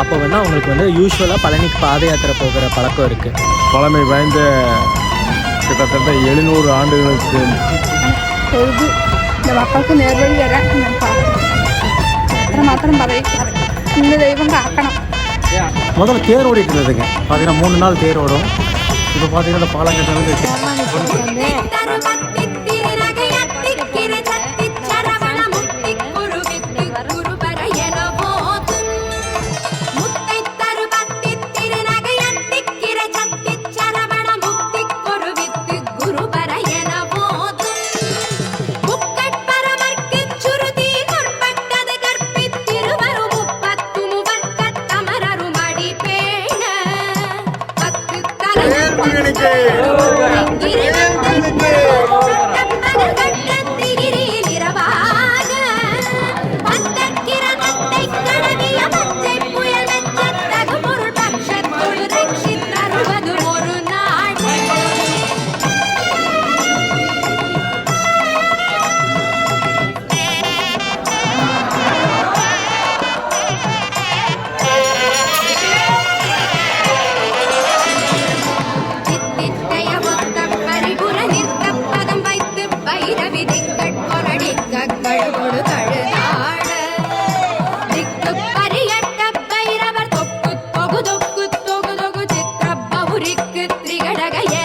அப்போ வந்து அவங்களுக்கு வந்து யூஸ்வலாக பழனிக்கு பாத யாத்திரை போகிற பழக்கம் இருக்குது பழமை வாய்ந்த கிட்டத்தட்ட எழுநூறு ஆண்டுகளுக்கு இந்த மக்களுக்கு நேர்வழியாக மாத்திரம் இந்த தெய்வம் காக்கணும். முதல்ல தேர் ஓடிட்டு இருந்ததுங்க. பார்த்தீங்கன்னா மூணு நாள் தேர் ஓடும். இப்போ பார்த்தீங்கன்னா பாலங்கட்டிலிருந்து முன்னணிக்கு திரிகடகைய